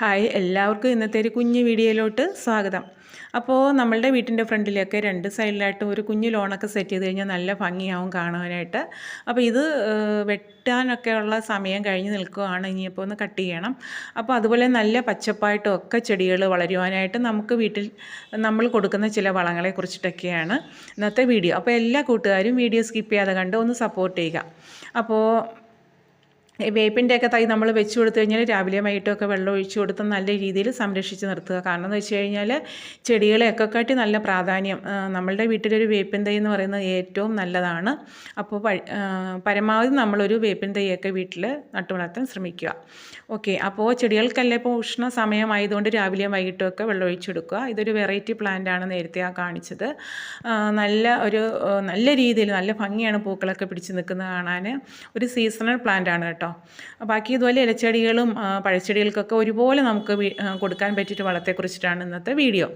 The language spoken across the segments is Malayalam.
ഹായ് എല്ലാവർക്കും ഇന്നത്തെ ഒരു കുഞ്ഞ് വീഡിയോയിലോട്ട് സ്വാഗതം. അപ്പോൾ നമ്മളുടെ വീട്ടിന്റെ ഫ്രണ്ടിലൊക്കെ രണ്ട് സൈഡിലായിട്ട് ഒരു കുഞ്ഞു ലോണൊക്കെ സെറ്റ് ചെയ്ത് കഴിഞ്ഞാൽ നല്ല ഭംഗിയാവും കാണാനായിട്ട് അപ്പോൾ ഇത് വെട്ടാനൊക്കെയുള്ള സമയം കഴിഞ്ഞ് നിൽക്കുകയാണ് ഇനിയിപ്പോൾ ഒന്ന് കട്ട് ചെയ്യണം. അപ്പോൾ അതുപോലെ നല്ല പച്ചപ്പായിട്ടും ഒക്കെ ചെടികൾ വളരുവാനായിട്ട് നമുക്ക് വീട്ടിൽ നമ്മൾ കൊടുക്കുന്ന ചില വളങ്ങളെ കുറിച്ചിട്ടൊക്കെയാണ് ഇന്നത്തെ വീഡിയോ. അപ്പോൾ എല്ലാ കൂട്ടുകാരും വീഡിയോ സ്കിപ്പ് ചെയ്യാതെ കണ്ട് ഒന്ന് സപ്പോർട്ട് ചെയ്യുക. അപ്പോൾ വേപ്പിന്റെ ഒക്കെ തൈ നമ്മൾ വെച്ച് കൊടുത്തു കഴിഞ്ഞാൽ രാവിലെ വൈകിട്ടൊക്കെ വെള്ളം ഒഴിച്ചു കൊടുത്ത് നല്ല രീതിയിൽ സംരക്ഷിച്ച് നിർത്തുക. കാരണം എന്ന് വെച്ച് കഴിഞ്ഞാൽ ചെടികളെയൊക്കെ കാട്ടി നല്ല പ്രാധാന്യം. നമ്മളുടെ വീട്ടിലൊരു വേപ്പിൻ തൈ എന്ന് പറയുന്നത് ഏറ്റവും നല്ലതാണ്. അപ്പോൾ പരമാവധി നമ്മളൊരു വേപ്പിൻ തൈയൊക്കെ വീട്ടിൽ നട്ടു വളർത്താൻ ശ്രമിക്കുക. ഓക്കെ അപ്പോൾ ചെടികൾക്കല്ല ഇപ്പോൾ ഉഷ്ണ സമയമായതുകൊണ്ട് രാവിലെയും വൈകിട്ടൊക്കെ വെള്ളം ഒഴിച്ചു കൊടുക്കുക. ഇതൊരു വെറൈറ്റി പ്ലാന്റ് ആണ് നേരത്തെ ആ കാണിച്ചത്. നല്ല ഒരു നല്ല രീതിയിൽ നല്ല ഭംഗിയാണ് പൂക്കളൊക്കെ പിടിച്ച് നിൽക്കുന്നത് കാണാൻ ഒരു സീസണൽ പ്ലാന്റ് ആണ് കേട്ടോ. ബാക്കി ഇതുപോലെ ഇലച്ചെടികളും പഴച്ചെടികൾക്കൊക്കെ ഒരുപോലെ നമുക്ക് കൊടുക്കാൻ പറ്റിയിട്ട് വളത്തെക്കുറിച്ചിട്ടാണ് ഇന്നത്തെ വീഡിയോ.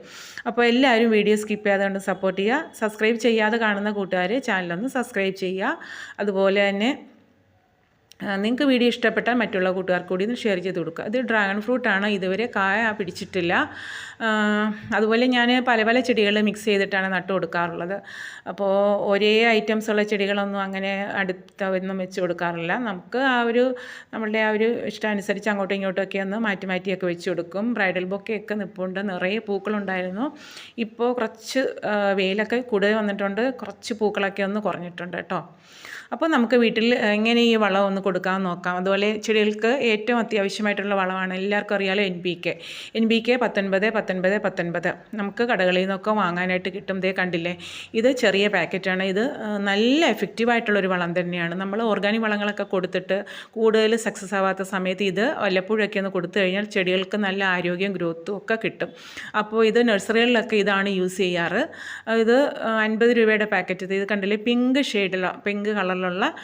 അപ്പോൾ എല്ലാവരും വീഡിയോ സ്കിപ്പ് ചെയ്യാതെ സപ്പോർട്ട് ചെയ്യുക. സബ്സ്ക്രൈബ് ചെയ്യാതെ കാണുന്ന കൂട്ടുകാർ ചാനലൊന്ന് സബ്സ്ക്രൈബ് ചെയ്യുക. അതുപോലെ തന്നെ നിങ്ങൾക്ക് വീഡിയോ ഇഷ്ടപ്പെട്ടാൽ മറ്റുള്ള കൂട്ടുകാർ കൂടി ഒന്ന് ഷെയർ ചെയ്ത് കൊടുക്കുക. ഇത് ഡ്രാഗൺ ഫ്രൂട്ടാണ് ഇതുവരെ കായ പിടിച്ചിട്ടില്ല. അതുപോലെ ഞാൻ പല പല ചെടികൾ മിക്സ് ചെയ്തിട്ടാണ് നട്ടു കൊടുക്കാറുള്ളത്. അപ്പോൾ ഒരേ ഐറ്റംസ് ഉള്ള ചെടികളൊന്നും അങ്ങനെ അടുത്ത ഒന്നും വെച്ച് കൊടുക്കാറില്ല. നമുക്ക് ആ ഒരു നമ്മളുടെ ആ ഒരു ഇഷ്ടാനുസരിച്ച് അങ്ങോട്ടും ഒക്കെ ഒന്ന് മാറ്റി മാറ്റിയൊക്കെ വെച്ച് കൊടുക്കും. ബ്രൈഡൽ ബൊക്കെയൊക്കെ നിൽപ്പുണ്ട് നിറയെ പൂക്കളുണ്ടായിരുന്നു. ഇപ്പോൾ കുറച്ച് വെയിലൊക്കെ കൂടുതൽ വന്നിട്ടുണ്ട്. കുറച്ച് പൂക്കളൊക്കെ ഒന്ന് കുറഞ്ഞിട്ടുണ്ട് കേട്ടോ. അപ്പോൾ നമുക്ക് വീട്ടിൽ എങ്ങനെ ഈ വളം ഒന്ന് കൊടുക്കാൻ നോക്കാം. അതുപോലെ ചെടികൾക്ക് ഏറ്റവും അത്യാവശ്യമായിട്ടുള്ള വളമാണ് എല്ലാവർക്കും അറിയാലോ N P K N P K പത്തൊൻപത് പത്തൊൻപത് പത്തൊൻപത്. നമുക്ക് കടകളിൽ നിന്നൊക്കെ വാങ്ങാനായിട്ട് കിട്ടും. ദേ കണ്ടില്ലേ? ഇത് ചെറിയ പാക്കറ്റാണ്. ഇത് നല്ല എഫക്റ്റീവായിട്ടുള്ളൊരു വളം തന്നെയാണ്. നമ്മൾ ഓർഗാനിക് വളങ്ങളൊക്കെ കൊടുത്തിട്ട് കൂടുതൽ സക്സസ് ആവാത്ത സമയത്ത് ഇത് വല്ലപ്പോഴൊക്കെ ഒന്ന് കൊടുത്തു കഴിഞ്ഞാൽ ചെടികൾക്ക് നല്ല ആരോഗ്യം ഗ്രോത്തും ഒക്കെ കിട്ടും. അപ്പോൾ ഇത് നഴ്സറികളിലൊക്കെ ഇതാണ് യൂസ് ചെയ്യാറ്. ഇത് അൻപത് രൂപയുടെ പാക്കറ്റ് ഇത് കണ്ടില്ലേ? പിങ്ക് ഷെയ്ഡിലാണ് പിങ്ക് കളറിലുള്ള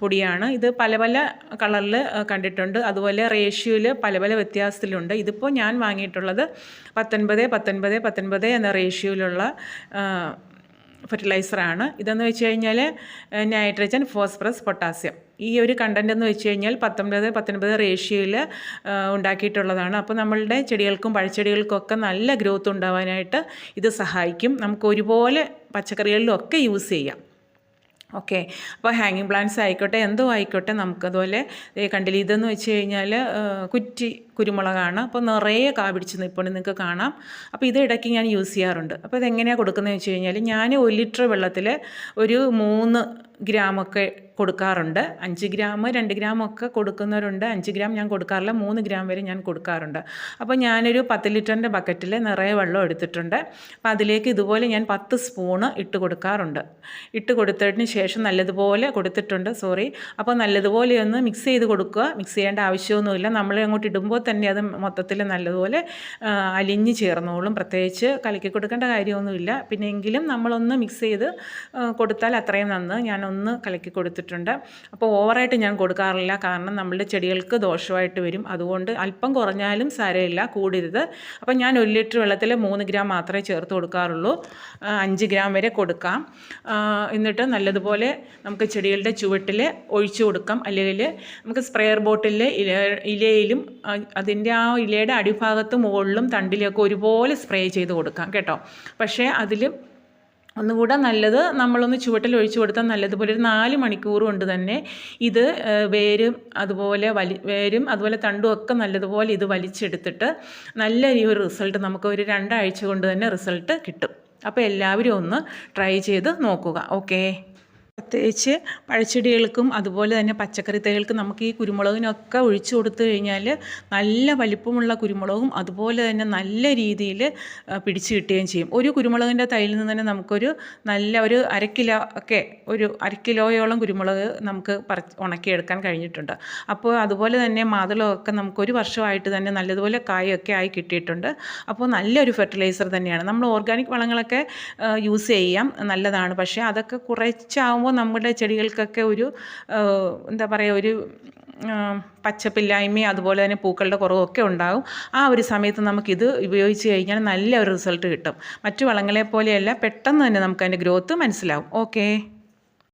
പൊടിയാണ്. ഇത് പല പല കളറിൽ കണ്ടിട്ടുണ്ട്. അതുപോലെ റേഷ്യോയിൽ പല പല വ്യത്യാസത്തിലുണ്ട്. ഇതിപ്പോൾ ഞാൻ വാങ്ങിയിട്ടുള്ളത് പത്തൊൻപത് പത്തൊൻപത് പത്തൊൻപത് എന്ന റേഷ്യോയിലുള്ള ഫെർട്ടിലൈസറാണ്. ഇതെന്ന് വെച്ച് കഴിഞ്ഞാൽ നൈട്രജൻ ഫോസ്ഫറസ് പൊട്ടാസ്യം. ഈ ഒരു കണ്ടന്റ് എന്ന് വെച്ച് കഴിഞ്ഞാൽ പത്തൊൻപത് പത്തൊൻപത് റേഷ്യോയിൽ ഉണ്ടാക്കിയിട്ടുള്ളതാണ്. അപ്പോൾ നമ്മളുടെ ചെടികൾക്കും പഴച്ചെടികൾക്കൊക്കെ നല്ല ഗ്രോത്ത് ഉണ്ടാവാനായിട്ട് ഇത് സഹായിക്കും. നമുക്ക് ഒരുപോലെ പച്ചക്കറികളിലും ഒക്കെ യൂസ് ചെയ്യാം. ഓക്കെ. അപ്പോൾ ഹാങ്ങിങ് പ്ലാന്റ്സ് ആയിക്കോട്ടെ എന്തോ ആയിക്കോട്ടെ നമുക്കതുപോലെ കണ്ടില്ല ഇതെന്ന് വെച്ച് കഴിഞ്ഞാൽ കുറ്റി കുരുമുളകാണ്. അപ്പോൾ നിറയെ കാ പിടിച്ച് നിൽപ്പുണ്ട് നിങ്ങൾക്ക് കാണാം. അപ്പോൾ ഇത് ഇടയ്ക്ക് ഞാൻ യൂസ് ചെയ്യാറുണ്ട്. അപ്പോൾ ഇതെങ്ങനെയാണ് കൊടുക്കുന്നതെന്ന് വെച്ച് കഴിഞ്ഞാൽ ഞാൻ ഒരു ലിറ്റർ വെള്ളത്തിൽ ഒരു മൂന്ന് ഗ്രാമൊക്കെ കൊടുക്കാറുണ്ട്. അഞ്ച് ഗ്രാം രണ്ട് ഗ്രാം ഒക്കെ കൊടുക്കുന്നവരുണ്ട്. അഞ്ച് ഗ്രാം ഞാൻ കൊടുക്കാറില്ല. മൂന്ന് ഗ്രാം വരെ ഞാൻ കൊടുക്കാറുണ്ട്. അപ്പോൾ ഞാനൊരു പത്ത് ലിറ്ററിന്റെ ബക്കറ്റിൽ നിറയെ വെള്ളം എടുത്തിട്ടുണ്ട്. അപ്പോൾ അതിലേക്ക് ഇതുപോലെ ഞാൻ പത്ത് സ്പൂണ് ഇട്ട് കൊടുക്കാറുണ്ട്. ഇട്ട് കൊടുത്തതിന് ശേഷം നല്ലതുപോലെ കൊടുത്തിട്ടുണ്ട്. സോറി. അപ്പോൾ നല്ലതുപോലെ ഒന്ന് മിക്സ് ചെയ്ത് കൊടുക്കുക. മിക്സ് ചെയ്യേണ്ട ആവശ്യമൊന്നുമില്ല. നമ്മൾ അങ്ങോട്ട് ഇടുമ്പോൾ തന്നെ അത് മൊത്തത്തിൽ നല്ലതുപോലെ അലിഞ്ഞ് ചേർന്നോളും. പ്രത്യേകിച്ച് കലക്കി കൊടുക്കേണ്ട കാര്യമൊന്നുമില്ല. പിന്നെ എങ്കിലും നമ്മളൊന്ന് മിക്സ് ചെയ്ത് കൊടുത്താൽ അത്രയും നന്ന്. ഞാനൊന്ന് കലക്കി കൊടുത്തിട്ടുണ്ട്. അപ്പോൾ ഓവറായിട്ട് ഞാൻ കൊടുക്കാറില്ല. കാരണം നമ്മളുടെ ചെടികൾക്ക് ദോഷമായിട്ട് വരും. അതുകൊണ്ട് അല്പം കുറഞ്ഞാലും സാരമില്ല. കൂടരുത്. അപ്പോൾ ഞാൻ ഒരു ലിറ്റർ വെള്ളത്തിൽ മൂന്ന് ഗ്രാം മാത്രമേ ചേർത്ത് കൊടുക്കാറുള്ളൂ. അഞ്ച് ഗ്രാം വരെ കൊടുക്കാം. എന്നിട്ട് നല്ലതുപോലെ നമുക്ക് ചെടികളുടെ ചുവട്ടിൽ ഒഴിച്ചു കൊടുക്കാം. അല്ലെങ്കിൽ നമുക്ക് സ്പ്രെയർ ബോട്ടിലിൽ ഇല ഇലയിലും അതിന്റെ ആ ഇലയുടെ അടിഭാഗത്തും മുകളിലും തണ്ടിലൊക്കെ ഒരുപോലെ സ്പ്രേ ചെയ്ത് കൊടുക്കാം കേട്ടോ. പക്ഷേ അതിൽ ഒന്നുകൂടെ നല്ലത് നമ്മളൊന്ന് ചുവട്ടിൽ ഒഴിച്ചു കൊടുത്താൽ നല്ലതുപോലെ ഒരു നാല് മണിക്കൂർ കൊണ്ട് തന്നെ. ഇത് വേരും അതുപോലെ വലി വേരും അതുപോലെ തണ്ടും ഒക്കെ നല്ലതുപോലെ ഇത് വലിച്ചെടുത്തിട്ട് നല്ല ഒരു റിസൾട്ട് നമുക്ക് ഒരു രണ്ടാഴ്ച കൊണ്ട് തന്നെ റിസൾട്ട് കിട്ടും. അപ്പോൾ എല്ലാവരും ഒന്ന് ട്രൈ ചെയ്ത് നോക്കുക. ഓക്കേ. പ്രത്യേകിച്ച് പഴച്ചെടികൾക്കും അതുപോലെ തന്നെ പച്ചക്കറി തൈകൾക്കും നമുക്ക് ഈ കുരുമുളകിനൊക്കെ ഒഴിച്ചു കൊടുത്തു കഴിഞ്ഞാൽ നല്ല വലിപ്പമുള്ള കുരുമുളകും അതുപോലെ തന്നെ നല്ല രീതിയിൽ പിടിച്ച് കിട്ടുകയും ചെയ്യും. ഒരു കുരുമുളകിന്റെ തൈയിൽ നിന്ന് തന്നെ നമുക്കൊരു നല്ല ഒരു അര കിലോ ഒക്കെ ഒരു അര കിലോയോളം കുരുമുളക് നമുക്ക് പറ ഉണക്കിയെടുക്കാൻ കഴിഞ്ഞിട്ടുണ്ട്. അപ്പോൾ അതുപോലെ തന്നെ മാതളമൊക്കെ നമുക്കൊരു വർഷമായിട്ട് തന്നെ നല്ലതുപോലെ കായൊക്കെ ആയി കിട്ടിയിട്ടുണ്ട്. അപ്പോൾ നല്ലൊരു ഫെർട്ടിലൈസർ തന്നെയാണ്. നമ്മൾ ഓർഗാനിക് വളങ്ങളൊക്കെ യൂസ് ചെയ്യാം. നല്ലതാണ്. പക്ഷേ അതൊക്കെ കുറച്ചാകുമ്പോൾ നമ്മുടെ ചെടികൾക്കൊക്കെ ഒരു എന്താ പറയുക ഒരു പച്ചപ്പില്ലായ്മയും അതുപോലെ തന്നെ പൂക്കളുടെ കുറവൊക്കെ ഉണ്ടാകും ആ ഒരു സമയത്ത് നമുക്കിത് ഉപയോഗിച്ച് കഴിഞ്ഞാൽ നല്ല ഒരു റിസൾട്ട് കിട്ടും. മറ്റു വളങ്ങളെ പോലെയല്ല പെട്ടെന്ന് തന്നെ നമുക്ക് അതിന്റെ ഗ്രോത്ത് മനസ്സിലാവും. ഓക്കേ.